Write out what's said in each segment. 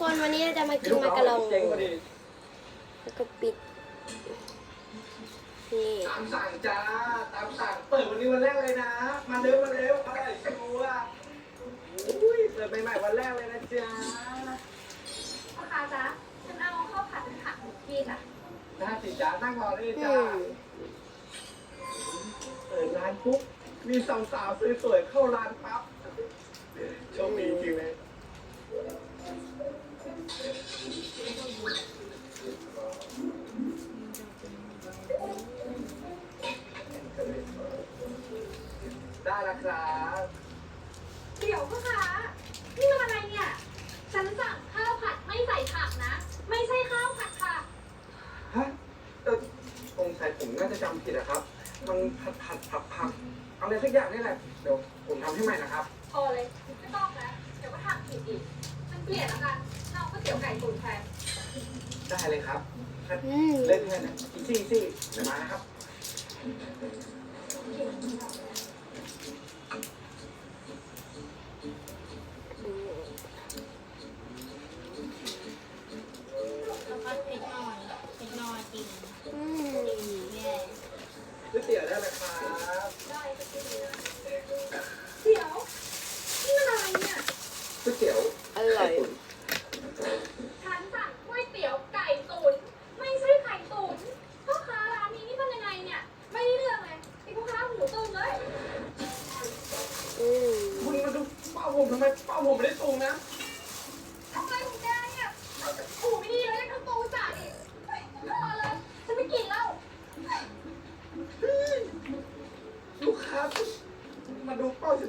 คนวันนี้เราจะมากินมากะลองเจ๋งกว่าดีแล้วก็ปิดนี่ตามสั่งจ้าตามสั่งเปิดวันนี้วันแรกเลยนะ มาเร็วมาเร็วอร่อยชัวร์อุ้ยเปิดใหม่ๆวันแรกเลยนะจ๊ะพ่อค้าจ๊ะฉันเอาข้าวผัดผักหมูพี่จ้ะได้สิจ้านั่งรอได้เลยอืจ้ามเปิดร้านปุ๊บมีสาวๆสวยๆเข้าร้านปั๊บ ได้แล้วครับเดี๋ยวพ่อค้านี่มันอะไรเนี่ย ฉันสั่งข้าวผัดไม่ใส่ผักนะ ไม่ใช่ข้าวผัดค่ะ ฮะเออสงสัยผมน่าจะจำผิดนะครับ มันผัดผัดผักผักอะไรสักอย่างนี่แหละ เดี๋ยวผมทำให้ใหม่นะครับ พอเลยไม่ต้องแล้วเดี๋ยวก็ทำผิดอีกฉันเปลี่ยนแล้วกันเอาก๋วยเตี๋ยวไก่ตุ๋นแทนได้เลยครับถ้าอืมเล่นแค่ไหนอีซี่อีซี่เดี๋ยวมานะครับแล้วก็เผ็ดหน่อยเผ็ดหน่อยจริง อืม แย่ ก๋วยเตี๋ยวได้ไหมครับได้ก็ดีนเดี๋ยวนี่มันอะไรเนี่ยก๋วยเตี๋ยวอร่อย ฉันสั่งก๋วยเตี๋ยวไก่ตุ๋นไม่ใช่ไข่ตุ๋นพ่อค้าร้านนี้นี่มันยังไงเนี่ย ไม่ได้เรื่องเลยไอ้พ่อค้าหูตึงเลย อืมคุณมาดูเป้าผมทำไมเป้าผมไม่ได้ตรงนะ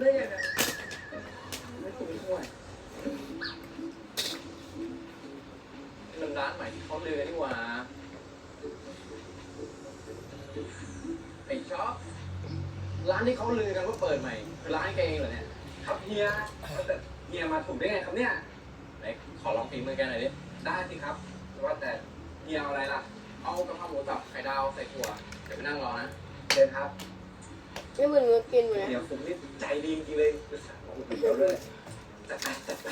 ได้ไงเนี่ยไม่ถูกไม่ช่วยมันร้านใหม่ที่เขาเลยนี่หว่าไอ้ช็อปร้านที่เขาลือกันว่าเปิดใหม่คือร้านแกเองเหรอเนี่ยครับเฮียแต่เฮียมาถูกได้ไงครับเนี่ยไหนขอลองฝีมือแกหน่อยดิได้สิครับว่าแต่เฮียเอาอะไรล่ะ เอากะเพราหมูสับไข่ดาวใส่ถั่วเดี๋ยวไปนั่งรอนะเชิญครับ ไม่เหมือนมือกินเหมือนเดี๋นะยวผมนี่ใจดีจริงๆเลยจะสั่งมาอุดหนุนเดี๋ยวเลยจัดไปจัดไป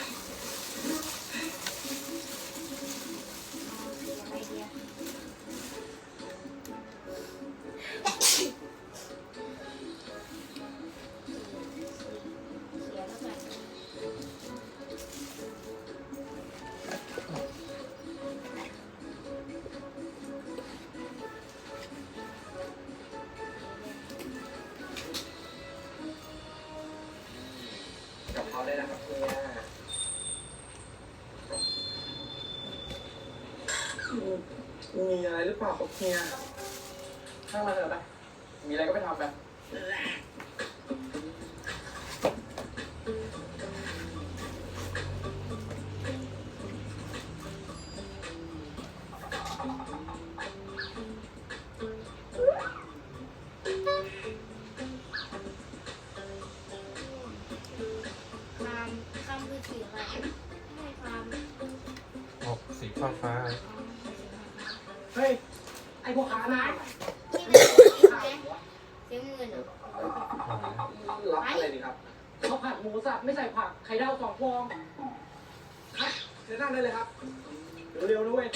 เลยนะครับเฮียมีอะไรหรือเปล่าครับเฮียข้างมาเถอะไปมีอะไรก็ไปทำไป ไรไม่คามออกสีฟ้าฟ้าเฮ้ย ไอพวกค้านะนี่นะใช่ไหมเสียงเงินเหรอรับอะไรดีครับข้าวผัดหมูสับไม่ใส่ผักไข่ดาวสองฟองครับเชิญนั่งได้เลยครับ เร็วๆนะเว้ย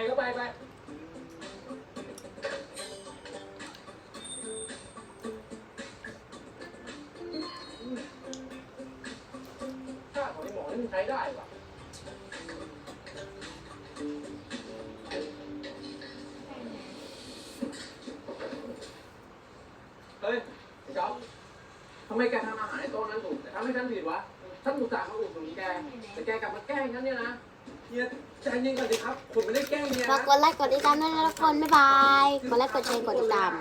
ไปก็ไปไปค่าของไอ้หมอนี่มันใช้ได้ว่ะเฮ้ยไอ้จ๊อบทำไมแกทำอาหารให้โต๊ะนั้นถูกแต่ทำให้ฉันผิดวะฉันอุตส่าห์มาอุดหนุนแกแต่แกกลับมาแกล้งฉันเนี่ยนะ เฮียใจเย็นก่อนสิครับผมไม่ได้แกล้งเฮียฝากกดไลค์กดติดตามด้วยนะทุกคน บ๊ายบาย กดไลค์กดแชร์กดติดตาม